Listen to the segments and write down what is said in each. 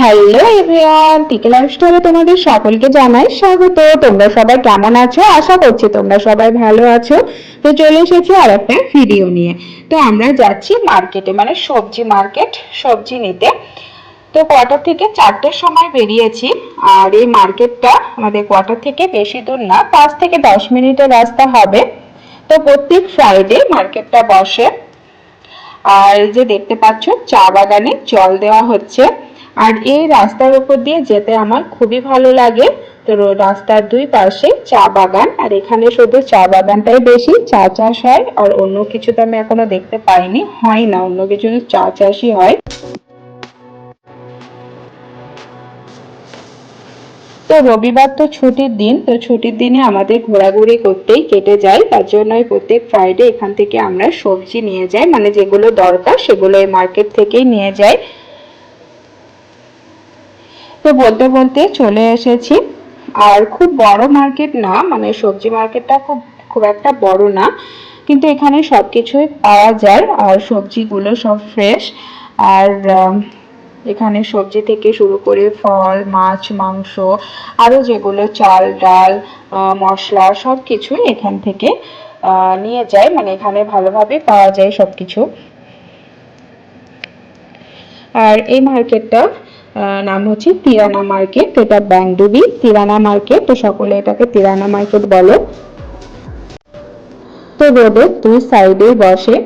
Hello everyone টিকে লাইফস্টাইলে তোমাদের সকলকে জানাই স্বাগত। তোমরা সবাই কেমন আছো? আশা করছি তোমরা সবাই ভালো আছো। তো চলে এসেছি আর একটা ভিডিও নিয়ে। তো আমরা যাচ্ছি মার্কেটে মানে সবজি মার্কেট সবজি নিতে। তো কোয়ার্টার থেকে চারটের সময় বেরিয়েছি। আর এই মার্কেটটা আমাদের কোয়ার্টার থেকে বেশি দূর না, পাঁচ থেকে দশ মিনিটের রাস্তা হবে। তো প্রত্যেক ফ্রাইডে মার্কেটটা বসে। আর যে দেখতে পাচ্ছ, চা বাগানে জল দেওয়া হচ্ছে। আর এই রাস্তার উপর দিয়ে যেতে আমার খুবই ভালো লাগে। তো রাস্তার দুই পাশে চা বাগান, আর এখানে শুধু চা বাগানটাই বেশি, চা চাষ হয়, আর অন্য কিছু তো আমি এখনও দেখতে পাইনি, হয় না, অন্য কিছু চা চাষই হয়। তো রবিবার তো ছুটির দিন, তো ছুটির দিনে আমাদের ঘোরাঘুরি করতেই কেটে যায়, তার জন্যই প্রত্যেক ফ্রাইডে এখান থেকে আমরা সবজি নিয়ে যাই মানে যেগুলো দরকার সেগুলো এই মার্কেট থেকেই নিয়ে যাই। তো বলতে বলতে চলে এসেছি। আর খুব বড় মার্কেট না মানে সবজি মার্কেটটা খুব খুব একটা বড় না। কিন্তু এখানে সব কিছুই পাওয়া যায় আর সবজিগুলো সব ফ্রেশ আর এখানে সবজি থেকে শুরু করে ফল, মাছ, মাংস আরও যেগুলো চাল, ডাল মশলা সব কিছুই এখান থেকে নিয়ে যায়। মানে এখানে ভালোভাবে পাওয়া যায় সব কিছু আর এই মার্কেটটা নাম হচ্ছে তিরানা মার্কেট, এটা ব্যাংডুবি, তিরানা মার্কেট, তো সকলে এটাকে তিরানা মার্কেট বলে। তো রোডের দুই সাইডে বসে।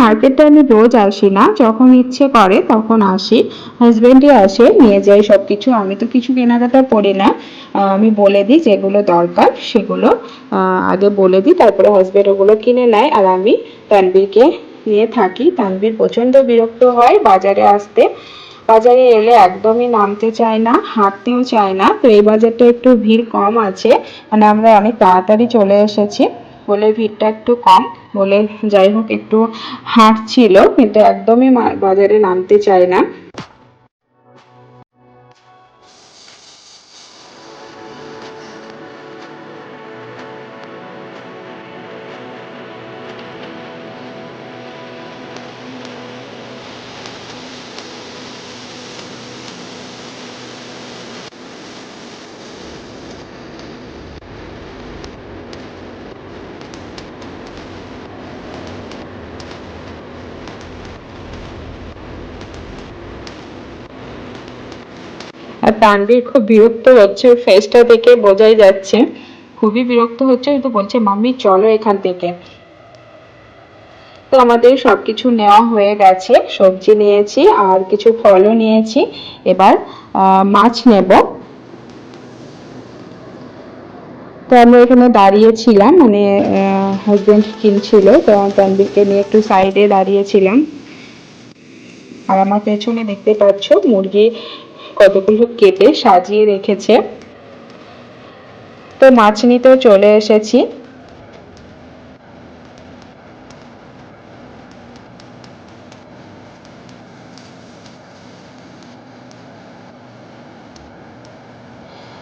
মার্কেটটা আমি রোজ আসি না। যখন ইচ্ছে করে তখন আসি। হাজব্যান্ডই আসে, নিয়ে যাই সব কিছু আমি তো কিছু কেনাকাটা করি না। আমি বলে দিই যেগুলো দরকার, সেগুলো আগে বলে দিই। তারপরে হাজব্যান্ড ওগুলো কিনে নেয়। আর আমি তানবীরকে নিয়ে থাকি। তানবীর প্রচণ্ড বিরক্ত হয় বাজারে আসতে। বাজারে এলে একদমই নামতে চায় না, হাঁটতেও চায় না। তো এই বাজারটা একটু ভিড় কম আছে। মানে আমরা অনেক তাড়াতাড়ি চলে এসেছি। বলে ভিড়টা একটু কম, বলে যাই হোক একটু হাঁটছিল কিন্তু একদমই বাজারে নামতে চায় না। আর তানভীর খুব বিরক্ত হচ্ছে, ওর ফেসটা দেখে বোঝাই যাচ্ছে। খুবই বিরক্ত হচ্ছে তো বলছে, মাম্মি, চলো এখান থেকে। তো আমাদের সবকিছু নেওয়া হয়ে গেছে, সবজি নিয়েছি, আর কিছু ফলও নিয়েছি। এবার মাছ নেব। তো আমরা এখানে দাঁড়িয়েছিলাম মানে হাজবেন্ড কিনছিল, তো তানবীরকে নিয়ে একটু সাইডে দাঁড়িয়েছিলাম। আর আমার পেছনে দেখতে পাচ্ছ, মুরগি কতগুলো কেটে সাজিয়ে রেখেছে। তো মাছ নিতেও চলে এসেছি।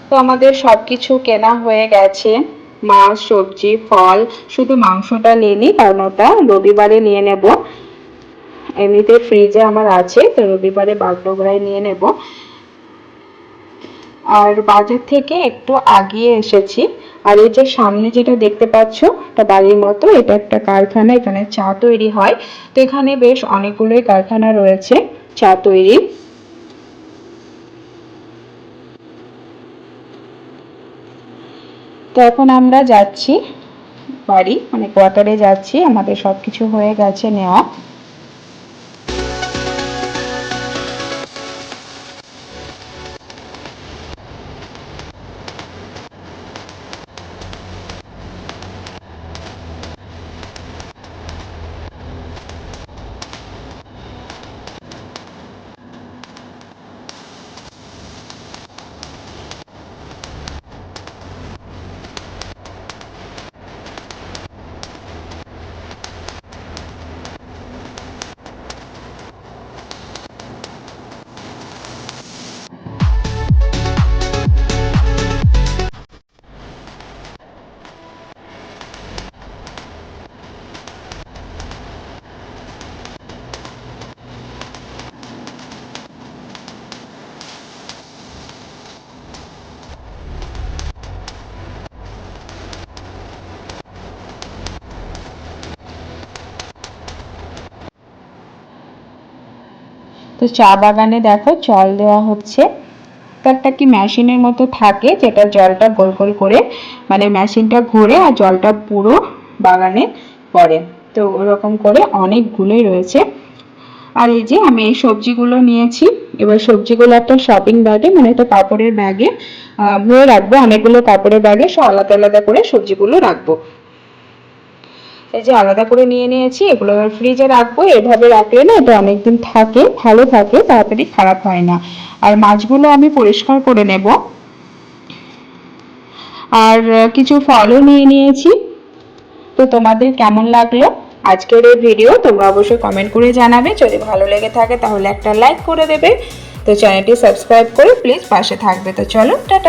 তো আমাদের সবকিছু কেনা হয়ে গেছে। মাছ, সবজি, ফল, শুধু মাংসটা নিয়ে নিই কারণ ওটা রবিবারে নিয়ে নেব। এমনিতে ফ্রিজে আমার আছে, তো রবিবারে বাগডোগরায় নিয়ে নেব। আর বাজার থেকে একটু আগিয়ে এসেছি। আর এই যে সামনে যেটা দেখতে পাচ্ছ একটা বাড়ির মতো, এটা একটা কারখানা, এখানে চা তৈরি হয়। তো এখানে বেশ অনেকগুলোই কারখানা রয়েছে, চা তৈরি। তো এখন আমরা যাচ্ছি বাড়ি মানে কোয়ার্টারে যাচ্ছি, আমাদের সব কিছু হয়ে গেছে নেওয়া। তো চা বাগানে দেখো জল দেওয়া হচ্ছে। একটা কি মেশিনের মতো থাকে যেটা জলটা গোল গোল করে মানে মেশিনটা ঘুরে আর জলটা পুরো বাগানে পড়ে। তো ওরকম করে অনেকগুলোই রয়েছে। আর এই যে আমি এই সবজিগুলো নিয়েছি, এবার সবজিগুলো একটা শপিং ব্যাগে মানে একটা কাপড়ের ব্যাগে ভরে রাখব। অনেকগুলো কাপড়ের ব্যাগে সব আলাদা আলাদা করে সবজিগুলো রাখব। এই যে আলাদা করে নিয়ে নিয়েছি, এগুলো এবার ফ্রিজে রাখব। এভাবে রাখলে না এটা অনেকদিন থাকে, ভালো থাকে, তাড়াতাড়ি খারাপ হয় না। আর মাছগুলো আমি পরিষ্কার করে নেব। আর কিছু ফলও নিয়ে নিয়েছি। তো তোমাদের কেমন লাগল আজকের এই ভিডিও তোমরা অবশ্যই কমেন্ট করে জানাবে। যদি ভালো লেগে থাকে তাহলে একটা লাইক করে দেবে। তো চ্যানেলটি সাবস্ক্রাইব করে প্লিজ পাশে থাকবে। তো চলো, টাটা।